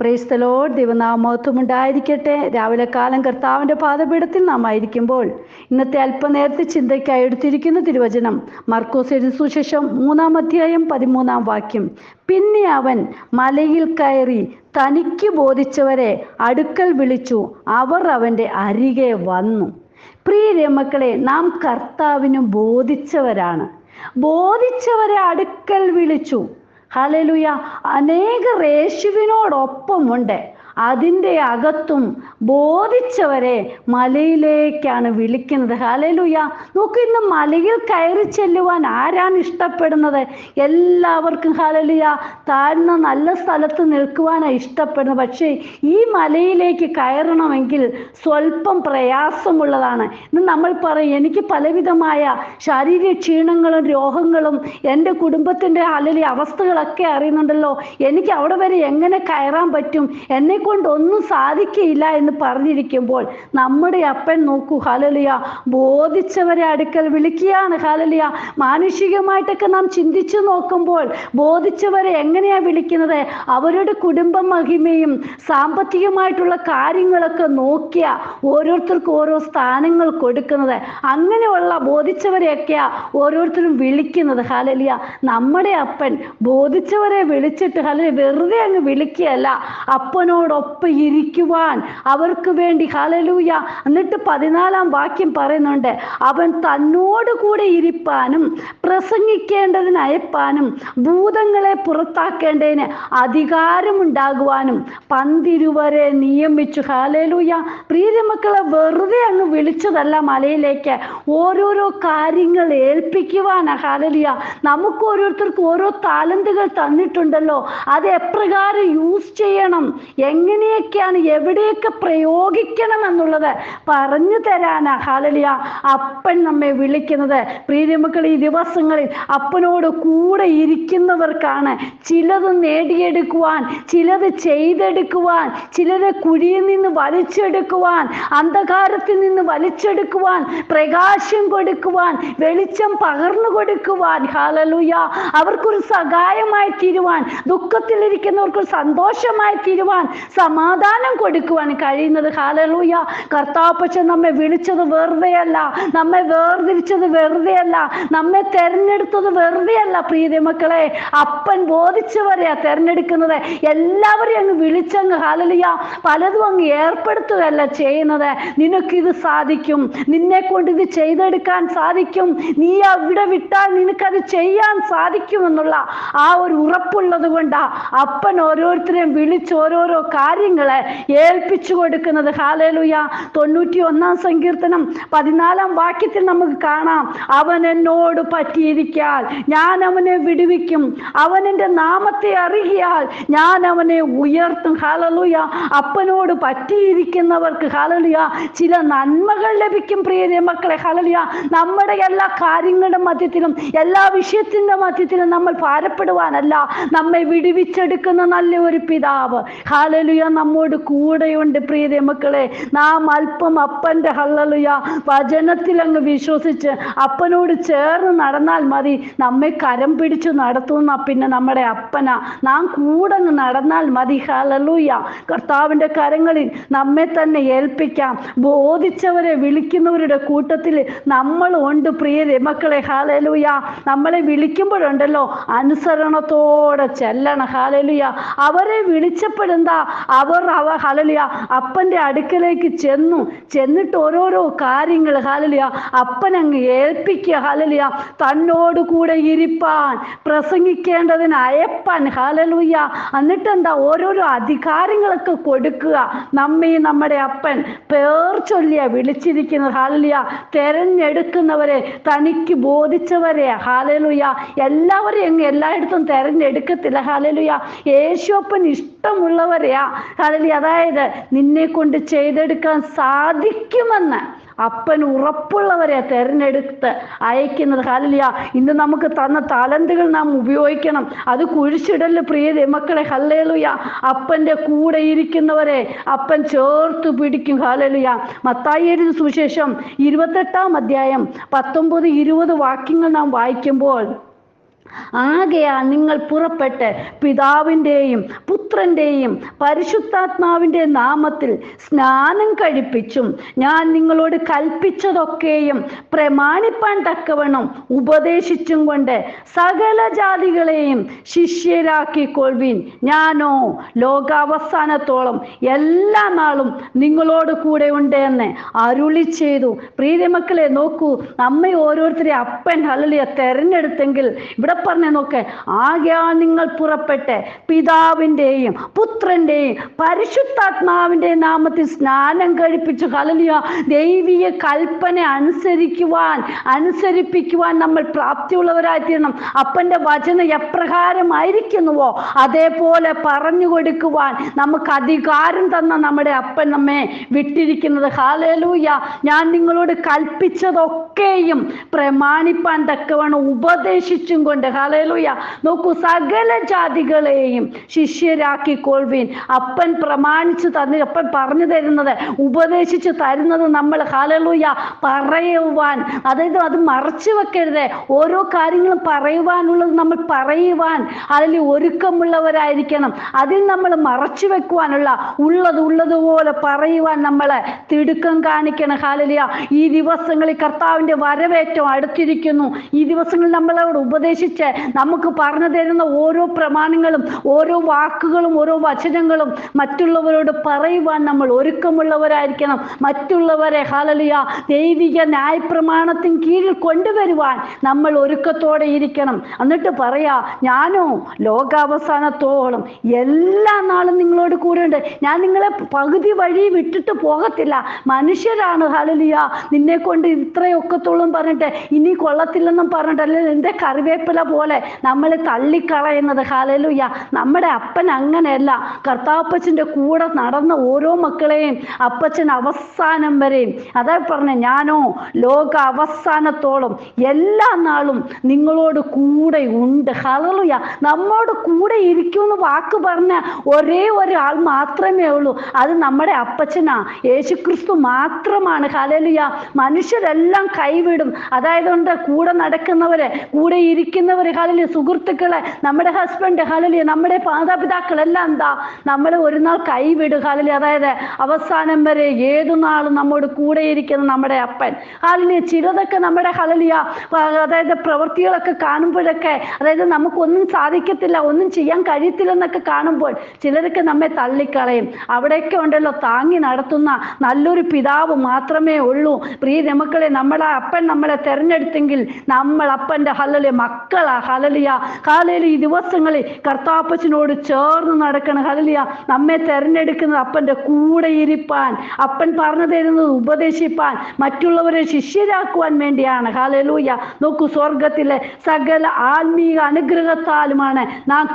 പ്രേസ്തലോ ദൈവനാമത്വം ഉണ്ടായിരിക്കട്ടെ. രാവിലെ കാലം കർത്താവിന്റെ പാദപീഠത്തിൽ നാം ആയിരിക്കുമ്പോൾ ഇന്നത്തെ അല്പനേരത്തെ ചിന്തയ്ക്കായി എടുത്തിരിക്കുന്ന തിരുവചനം മർക്കോസ് എഴുതി സുശേഷം മൂന്നാം അധ്യായം പതിമൂന്നാം വാക്യം. പിന്നെ അവൻ മലയിൽ കയറി തനിക്ക് ബോധിച്ചവരെ അടുക്കൽ വിളിച്ചു. അവർ അവന്റെ അരികെ വന്നു. പ്രിയ മക്കളെ നാം കർത്താവിനും ബോധിച്ചവരാണ്. ബോധിച്ചവരെ അടുക്കൽ വിളിച്ചു. ഹലലുയ. അനേകർ യേശുവിനോടൊപ്പമുണ്ട്. അതിന്റെ അകത്തും ബോധിച്ചവരെ മലയിലേക്കാണ് വിളിക്കുന്നത്. ഹലലുയ നോക്കൂ ഇന്ന് മലയിൽ കയറി ചെല്ലുവാൻ ആരാണ് ഇഷ്ടപ്പെടുന്നത്? എല്ലാവർക്കും ഹലലുയ താഴ്ന്ന നല്ല സ്ഥലത്ത് നിൽക്കുവാനാണ് ഇഷ്ടപ്പെടുന്നത്. പക്ഷേ ഈ മലയിലേക്ക് കയറണമെങ്കിൽ സ്വല്പം പ്രയാസമുള്ളതാണ്. ഇന്ന് നമ്മൾ പറയും എനിക്ക് പലവിധമായ ശാരീരിക ക്ഷീണങ്ങളും രോഗങ്ങളും എന്റെ കുടുംബത്തിന്റെ അല്ലെങ്കിൽ അവസ്ഥകളൊക്കെ അറിയുന്നുണ്ടല്ലോ. എനിക്ക് അവിടെ വരെ എങ്ങനെ കയറാൻ പറ്റും? എന്നെ കൊണ്ട് ഒന്നും സാധിക്കയില്ല എന്ന് പറഞ്ഞിരിക്കുമ്പോൾ നമ്മുടെ അപ്പൻ നോക്കൂ ഹലലിയ ബോധിച്ചവരെ അടുക്കൽ വിളിക്കുകയാണ് ഹലലിയ മാനുഷികമായിട്ടൊക്കെ നാം ചിന്തിച്ചു നോക്കുമ്പോൾ ബോധിച്ചവരെ എങ്ങനെയാ വിളിക്കുന്നത്? അവരുടെ കുടുംബ മഹിമയും സാമ്പത്തികമായിട്ടുള്ള കാര്യങ്ങളൊക്കെ നോക്കിയ ഓരോരുത്തർക്കും ഓരോ സ്ഥാനങ്ങൾ കൊടുക്കുന്നത്. അങ്ങനെയുള്ള ബോധിച്ചവരെയൊക്കെയാ ഓരോരുത്തരും വിളിക്കുന്നത് ഹലലിയ നമ്മുടെ അപ്പൻ ബോധിച്ചവരെ വിളിച്ചിട്ട് ഹലലിയ വെറുതെ അങ്ങ് വിളിക്കുകയല്ല. അപ്പനോടൊപ്പം ഇരിക്കുവാൻ അവർക്ക് വേണ്ടി ഹലലൂയ എന്നിട്ട് പതിനാലാം വാക്യം പറയുന്നുണ്ട് അവൻ തന്നോട് കൂടെ ഇരിപ്പാനും പ്രസംഗിക്കേണ്ടതിന് അയപ്പാനും ഭൂതങ്ങളെ പുറത്താക്കേണ്ടതിന് അധികാരമുണ്ടാകുവാനും പന്തിരുവരെ നിയമിച്ചു. ഹാലലൂയ പ്രിയമക്കളെ വെറുതെ അങ്ങ് വിളിച്ചതല്ല മലയിലേക്ക്. ഓരോരോ കാര്യങ്ങൾ ഏൽപ്പിക്കുവാനാ ഹാലലിയ നമുക്ക് ഓരോരുത്തർക്കും ഓരോ താലന്തുകൾ തന്നിട്ടുണ്ടല്ലോ. അത് എപ്രകാരം യൂസ് ചെയ്യണം? എങ്ങനെയൊക്കെയാണ് എവിടെയൊക്കെ പ്രയോഗിക്കണം എന്നുള്ളത് പറഞ്ഞു തരാനാ. ഹാലലിയ അപ്പൻ നമ്മെ വിളിക്കുന്നത്. പ്രീതിമക്കൾ ഈ ദിവസങ്ങളിൽ അപ്പനോട് കൂടെ ഇരിക്കുന്നവർക്കാണ്. ചിലത് നേടിയെടുക്കുവാൻ ചിലത് ചെയ്തെടുക്കുവാൻ ചിലത് കുഴിയിൽ നിന്ന് വലിച്ചെടുക്കുവാൻ അന്ധകാരത്തിൽ നിന്ന് വലിച്ചെടുക്കുവാൻ പ്രകാശം കൊടുക്കുവാൻ വെളിച്ചം പകർന്നു കൊടുക്കുവാൻ. ഹാലലുയ അവർക്കൊരു സഹായമായി തീരുവാൻ ദുഃഖത്തിലിരിക്കുന്നവർക്ക് സന്തോഷമായി തീരുവാൻ സമാധാനം കൊടുക്കുവാൻ കഴിയുന്നത്. ഹാലലൂയ കർത്താപ്പച്ച നമ്മെ വിളിച്ചത് വെറുതെയല്ല. നമ്മെ വേർതിരിച്ചത് വെറുതെയല്ല. നമ്മെ തെരഞ്ഞെടുത്തത് വെറുതെയല്ല പ്രീതി മക്കളെ. അപ്പൻ ബോധിച്ചവരെയാ തെരഞ്ഞെടുക്കുന്നത്. എല്ലാവരെയും അങ്ങ് വിളിച്ചങ്ങ് ഹാലലിയ പലതും അങ്ങ് ഏർപ്പെടുത്തുകയല്ല ചെയ്യുന്നത്. നിനക്കിത് സാധിക്കും. നിന്നെ കൊണ്ട് ഇത് ചെയ്തെടുക്കാൻ സാധിക്കും. നീ അവിടെ വിട്ടാൽ നിനക്കത് ചെയ്യാൻ സാധിക്കുമെന്നുള്ള ആ ഒരു ഉറപ്പുള്ളത് കൊണ്ടാ അപ്പൻ ഓരോരുത്തരെയും വിളിച്ച് ഓരോരോ കാര്യങ്ങളെ ഏൽപ്പിച്ചു കൊടുക്കുന്നത്. ഹാലേലുയ തൊണ്ണൂറ്റി ഒന്നാം സങ്കീർത്തനം പതിനാലാം വാക്യത്തിൽ നമുക്ക് കാണാം. അവൻ എന്നോട് പറ്റിയിരിക്കാൽ ഞാൻ അവനെ വിടുവിക്കും. അവൻ എന്റെ നാമത്തെ അറിയിയാൽ ഞാൻ അവനെ ഉയർത്തും. ഹാലലുയ അപ്പനോട് പറ്റിയിരിക്കുന്നവർക്ക് ഹാലലുയ ചില നന്മകൾ ലഭിക്കും പ്രിയ മക്കളെ. ഹാലലുയ നമ്മുടെ എല്ലാ കാര്യങ്ങളുടെ മധ്യത്തിലും എല്ലാ വിഷയത്തിന്റെ മധ്യത്തിലും നമ്മൾ ഭാരപ്പെടുവാനല്ല. നമ്മെ വിടുവിച്ചെടുക്കുന്ന നല്ല ഒരു പിതാവ്. ഹാലലുയ നമ്മോട് കൂടെയുണ്ട് പ്രീതി മക്കളെ. നാം അല്പം അപ്പന്റെ ഹല്ലലുയ. വചനത്തിൽ അങ്ങ് വിശ്വസിച്ച് അപ്പനോട് ചേർന്ന് നടന്നാൽ മതി. നമ്മെ കരം പിടിച്ചു നടത്തുന്ന പിന്നെ നമ്മുടെ അപ്പന. നാം കൂടെ നടന്നാൽ മതി. ഹലലൂയ കർത്താവിന്റെ കരങ്ങളിൽ നമ്മെ തന്നെ ഏൽപ്പിക്കാം. ബോധിച്ചവരെ വിളിക്കുന്നവരുടെ കൂട്ടത്തിൽ നമ്മൾ ഉണ്ട് പ്രിയ മക്കളെ. ഹാലലൂയ നമ്മളെ വിളിക്കുമ്പോഴുണ്ടല്ലോ അനുസരണത്തോടെ ചെല്ലണം. ഹാലലുയ അവരെ വിളിച്ചപ്പോഴെന്താ? അവർ അവ ഹലലിയ അപ്പന്റെ അടുക്കലേക്ക് ചെന്നു. ചെന്നിട്ട് ഓരോരോ കാര്യങ്ങൾ ഹലലിയ അപ്പൻ അങ്ങ് ഏൽപ്പിക്കുക ഹലലിയ തന്നോട് കൂടെ ഇരിപ്പാൻ പ്രസംഗിക്കേണ്ടതിന് അയപ്പാൻ ഹലലുയ്യ എന്നിട്ട് എന്താ ഓരോരോ അധികാരങ്ങളൊക്കെ കൊടുക്കുക. നമ്മെ നമ്മുടെ അപ്പൻ പേർ ചൊല്ലിയ വിളിച്ചിരിക്കുന്നത് ഹാലലിയ തെരഞ്ഞെടുക്കുന്നവരെ തനിക്ക് ബോധിച്ചവരെ ഹാലലുയ എല്ലാവരെയും എല്ലായിടത്തും തെരഞ്ഞെടുക്കത്തില്ല ഹാലലുയ യേശോപ്പൻ ഇഷ്ടമുള്ളവരെയാ ഹാലലി അതായത് നിന്നെ കൊണ്ട് ചെയ്തെടുക്കാൻ സാധിക്കുമെന്ന് അപ്പൻ ഉറപ്പുള്ളവരെ തെരഞ്ഞെടുത്ത് അയക്കുന്നത്. ഹല്ലിയ ഇന്ന് നമുക്ക് തന്ന താലന്തുകൾ നാം ഉപയോഗിക്കണം. അത് കുഴിച്ചിടൽ പ്രിയ മക്കളെ ഹല്ലേലുയ. അപ്പന്റെ കൂടെ ഇരിക്കുന്നവരെ അപ്പൻ ചേർത്ത് പിടിക്കും. ഹല്ലേലുയ. മത്തായി എഴുതി സുവിശേഷം ഇരുപത്തെട്ടാം അധ്യായം പത്തൊമ്പത് ഇരുപത് വാക്യങ്ങൾ നാം വായിക്കുമ്പോൾ ആകയാൽ നിങ്ങൾ പുറപ്പെട്ട് പിതാവിന്റെയും പുത്രന്റെയും പരിശുദ്ധാത്മാവിന്റെ നാമത്തിൽ സ്നാനം കഴിപ്പിച്ചും ഞാൻ നിങ്ങളോട് കൽപ്പിച്ചതൊക്കെയും പ്രമാണിപ്പാൻ തക്കവണ്ണം ഉപദേശിച്ചും കൊണ്ട് സകല ജാതികളെയും ശിഷ്യരാക്കിക്കൊള്ളുവിൻ. ഞാനോ ലോകാവസാനത്തോളം എല്ലാ നാളും നിങ്ങളോട് കൂടെ ഉണ്ട് എന്ന് അരുളി ചെയ്തു. പ്രീതിമക്കളെ നോക്കൂ നമ്മെ ഓരോരുത്തരെ അപ്പൻ ഹലിയ തെരഞ്ഞെടുത്തെങ്കിൽ ഇവിടെ പറഞ്ഞ നോക്ക്. ആകെയാ നിങ്ങൾ പുറപ്പെട്ട് പിതാവിന്റെയും പുത്രന്റെയും പരിശുദ്ധാത്മാവിന്റെ നാമത്തിൽ സ്നാനം കഴിപ്പിച്ചു ഹലലിയ ദൈവിക കൽപ്പന അനുസരിക്കുവാൻ അനുസരിപ്പിക്കുവാൻ നമ്മൾ പ്രാപ്തിയുള്ളവരായി തീരണം. അപ്പന്റെ വചനം എപ്രകാരമായിരിക്കുന്നുവോ അതേപോലെ പറഞ്ഞു കൊടുക്കുവാൻ നമുക്ക് അധികാരം തന്ന നമ്മുടെ അപ്പൻ നമ്മെ വിട്ടിരിക്കുന്നത്. ഹാലലൂയ ഞാൻ നിങ്ങളോട് കൽപ്പിച്ചതൊക്കെയും പ്രമാണിപ്പാൻ തക്കവണ്ണം ഉപദേശിച്ചും കൊണ്ട് ഹാലേലൂയ നോക്കൂ സകല ജാതികളെയും ശിഷ്യരാക്കിക്കൊള്ളുവീൻ. അപ്പൻ പ്രമാണിച്ചു തന്നി അപ്പൻ പറഞ്ഞു തരുന്നത് ഉപദേശിച്ചു തരുന്നത് നമ്മൾ ഹലലൂയ പറയുവാൻ. അതായത് അത് മറച്ചു വെക്കരുത്. ഓരോ കാര്യങ്ങളും പറയുവാനുള്ളത് നമ്മൾ പറയുവാൻ. അതിൽ ഒരുക്കമുള്ളവരായിരിക്കണം. അതിൽ നമ്മൾ മറച്ചു വെക്കുവാനുള്ള ഉള്ളത് ഉള്ളതുപോലെ പറയുവാൻ നമ്മൾ തിടുക്കം കാണിക്കണം. ഹാലലിയ ഈ ദിവസങ്ങളിൽ കർത്താവിന്റെ വരവേറ്റം അടുത്തിരിക്കുന്നു. ഈ ദിവസങ്ങളിൽ നമ്മളോട് ഉപദേശിച്ച് നമുക്ക് പറഞ്ഞു തരുന്ന ഓരോ പ്രമാണങ്ങളും ഓരോ വാക്കുകളും ഓരോ വചനങ്ങളും മറ്റുള്ളവരോട് പറയുവാൻ നമ്മൾ ഒരുക്കമുള്ളവരായിരിക്കണം. മറ്റുള്ളവരെ ഹാലലിയ ദൈവിക ന്യായപ്രമാണത്തിന് കീഴിൽ കൊണ്ടുവരുവാൻ നമ്മൾ ഒരുക്കത്തോടെ ഇരിക്കണം. എന്നിട്ട് പറയാ ഞാനോ ലോകാവസാനത്തോളം എല്ലാ നാളും നിങ്ങളോട് കൂടെ ഉണ്ട് ഞാൻ നിങ്ങളെ പകുതി വഴി വിട്ടിട്ട് പോകത്തില്ല. മനുഷ്യരാണ് ഹലലിയ നിന്നെ കൊണ്ട് ഇത്രയൊക്കത്തോളം പറഞ്ഞിട്ട് ഇനി കൊള്ളത്തില്ലെന്നും പറഞ്ഞിട്ട് അല്ലെങ്കിൽ എന്റെ കറിവേപ്പില പോലെ നമ്മൾ തള്ളിക്കളയുന്നത്. ഹാലലുയ്യ നമ്മുടെ അപ്പൻ അങ്ങനെയല്ല. കർത്താപ്പച്ചന്റെ കൂടെ നടന്ന ഓരോ മക്കളെയും അപ്പച്ചൻ അവസാനം വരെയും. അതാ പറഞ്ഞ ഞാനോ ലോക അവസാനത്തോളം എല്ലാ നാളും നിങ്ങളോട് കൂടെ ഉണ്ട്. ഹലലുയ നമ്മോട് കൂടെ ഇരിക്കുമെന്ന് വാക്ക് പറഞ്ഞ ഒരേ ഒരാൾ മാത്രമേ ഉള്ളൂ. അത് നമ്മുടെ അപ്പച്ചനാ. യേശുക്രിസ്തു മാത്രമാണ്. ഹലലിയ മനുഷ്യരെല്ലാം കൈവിടും. അതായത് കൂടെ നടക്കുന്നവരെ കൂടെ ഇരിക്കുന്നവര് ഹലലിയ സുഹൃത്തുക്കളെ നമ്മുടെ ഹസ്ബൻഡ് ഹലലിയ നമ്മുടെ മാതാപിതാക്കളെല്ലാം എന്താ നമ്മൾ ഒരു നാൾ കൈവിടും ഹലലിയ അതായത് അവസാനം വരെ ഏതു നാളും നമ്മോട് കൂടെ ഇരിക്കുന്ന നമ്മുടെ അപ്പൻ. ഹലലിയ ചിലതൊക്കെ നമ്മുടെ ഹലലിയ അതായത് പ്രവൃത്തികളൊക്കെ കാണുമ്പോഴൊക്കെ അതായത് നമുക്കൊന്നും സാധിക്കത്തില്ല ഒന്നും ചെയ്യാൻ കഴിയത്തില്ല എന്നൊക്കെ കാണുമ്പോൾ ചിലരൊക്കെ നമ്മെ തള്ളിക്കളയും. അവിടെയൊക്കെ ഉണ്ടല്ലോ താങ്ങി നടത്തുന്ന നല്ലൊരു പിതാവ് മാത്രമേ ഉള്ളൂ. പ്രിയ നമ്മളെ അപ്പൻ നമ്മളെ തെരഞ്ഞെടുത്തെങ്കിൽ നമ്മൾ അപ്പന്റെ ഹലലിയ മക്കളാ ഹലലിയ ഹാലയിൽ ഈ ദിവസങ്ങളിൽ കർത്താപ്പച്ചനോട് ചേർന്ന് നടക്കണം. ഹലലിയ നമ്മെ തെരഞ്ഞെടുക്കുന്നത് അപ്പന്റെ കൂടെ ഇരിപ്പാൻ അപ്പൻ പറഞ്ഞു തരുന്നത് ഉപദേശിപ്പാൻ മറ്റുള്ളവരെ ശിഷ്യരാക്കുവാൻ വേണ്ടിയാണ്. ഹാലലൂയ നോക്കൂ സ്വർഗത്തിലെ സകല ആത്മീയ അനുഗ്രഹത്താലുമാണ് നാം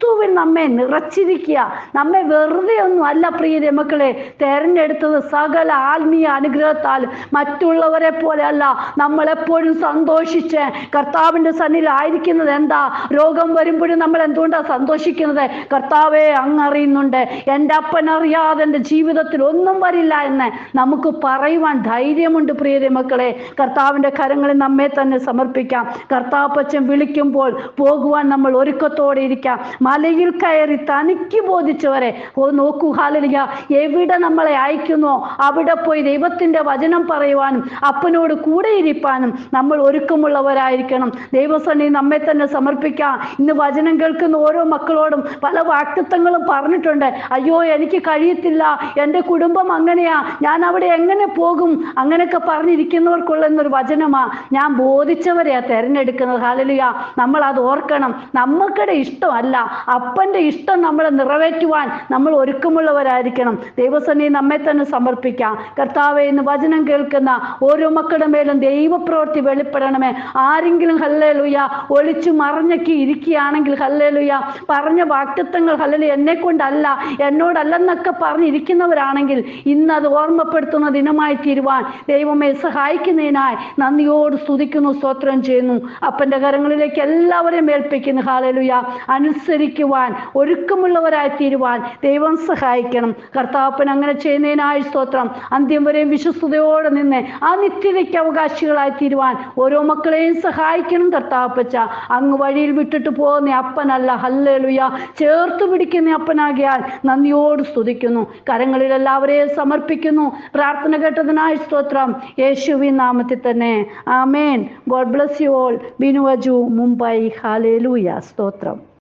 ക്രിസ്തുവിൽ നമ്മെ നിറച്ചിരിക്കുക. നമ്മെ വെറുതെ ഒന്നും അല്ല പ്രിയ മക്കളെ. തെരഞ്ഞെടുത്തത് സകല ആത്മീയ അനുഗ്രഹത്താൽ മറ്റുള്ളവരെ പോലെ അല്ല നമ്മളെപ്പോഴും സന്തോഷിച്ച് കർത്താവിന്റെ സന്നിധിയിലായിരിക്കുന്നത് എന്താ? രോഗം വരുമ്പോഴും നമ്മൾ എന്തുകൊണ്ടാണ് സന്തോഷിക്കുന്നത്? കർത്താവെ അങ്ങറിയുന്നുണ്ട്. എന്റെ അപ്പൻ അറിയാതെ എന്റെ ജീവിതത്തിൽ ഒന്നും വരില്ല എന്ന് നമുക്ക് പറയുവാൻ ധൈര്യമുണ്ട് പ്രിയരെ മക്കളെ. കർത്താവിന്റെ കരങ്ങളിൽ നമ്മെ തന്നെ സമർപ്പിക്കാം. കർത്താപ്പച്ചൻ വിളിക്കുമ്പോൾ പോകുവാൻ നമ്മൾ ഒരുക്കത്തോടെ ഇരിക്കാം. മലയിൽ കയറി തനിക്ക് ബോധിച്ചവരെ ഓ നോക്കൂ ഹാലലിയ എവിടെ നമ്മളെ അയക്കുന്നോ? അവിടെ പോയി ദൈവത്തിന്റെ വചനം പറയുവാനും അപ്പനോട് കൂടെ ഇരിപ്പാനും നമ്മൾ ഒരുക്കമുള്ളവരായിരിക്കണം. ദൈവസന്നി നമ്മെ തന്നെ സമർപ്പിക്കാം. ഇന്ന് വചനം കേൾക്കുന്ന ഓരോ മക്കളോടും പല വാക്തത്വങ്ങളും പറഞ്ഞിട്ടുണ്ട്. അയ്യോ എനിക്ക് കഴിയത്തില്ല. എന്റെ കുടുംബം അങ്ങനെയാ. ഞാൻ അവിടെ എങ്ങനെ പോകും? അങ്ങനെയൊക്കെ പറഞ്ഞിരിക്കുന്നവർക്കുള്ള എന്നൊരു വചനമാ. ഞാൻ ബോധിച്ചവരെയാ തിരഞ്ഞെടുക്കുന്നത്. ഹാലലിയ നമ്മൾ അത് ഓർക്കണം. നമുക്കിടെ ഇഷ്ടമല്ല. അപ്പന്റെ ഇഷ്ടം നമ്മളെ നിറവേറ്റുവാൻ നമ്മൾ ഒരുക്കമുള്ളവരായിരിക്കണം. ദൈവസന്നി നമ്മെ തന്നെ സമർപ്പിക്കാം. കർത്താവെ എന്ന് വചനം കേൾക്കുന്ന ഓരോ മക്കളുടെ മേലും ദൈവപ്രവൃത്തി വെളിപ്പെടണമേ. ആരെങ്കിലും ഹല്ലേലുയ ഒളിച്ചു മറഞ്ഞൊക്കെ ഇരിക്കുകയാണെങ്കിൽ ഹല്ലേലുയ പറഞ്ഞ വാക്തത്വങ്ങൾ ഹല്ലലു എന്നെ കൊണ്ടല്ല എന്നോടല്ലെന്നൊക്കെ പറഞ്ഞിരിക്കുന്നവരാണെങ്കിൽ ഇന്ന് അത് ഓർമ്മപ്പെടുത്തുന്ന ദിനമായി തീരുവാൻ ദൈവമേ സഹായിക്കുന്നതിനായി നന്ദിയോട് സ്തുതിക്കുന്നു സ്തോത്രം ചെയ്യുന്നു. അപ്പന്റെ കരങ്ങളിലേക്ക് എല്ലാവരെയും ഏൽപ്പിക്കുന്നു. ഹാലലുയ അനുസരി സ്വീകരിക്കുവാൻ ഒരുക്കമുള്ളവരായി തീരുവാൻ ദൈവം സഹായിക്കണം. കർത്താപ്പൻ അങ്ങനെ ചെയ്യുന്നതിനായി സ്തോത്രം. അന്ത്യം വരെയും വിശ്വസ്തയോടെ നിന്ന് ആ നിത്യതയ്ക്ക് അവകാശികളായി തീരുവാൻ ഓരോ മക്കളെയും സഹായിക്കണം കർത്താപ്പച്ച അങ്ങ് വഴിയിൽ വിട്ടിട്ട് പോകുന്ന അപ്പനല്ല. ഹല്ലേലുയ. ചേർത്ത് പിടിക്കുന്ന അപ്പനാകിയാൽ നന്ദിയോട് സ്തുതിക്കുന്നു. കരങ്ങളിൽ എല്ലാവരെയും സമർപ്പിക്കുന്നു. പ്രാർത്ഥന കേട്ടതിനായി സ്തോത്രം. യേശുവി നാമത്തിൽ തന്നെ. ആമേൻ. God bless you all. ബിനുവജു Mumbai. ഹാലേലൂയ സ്തോത്രം.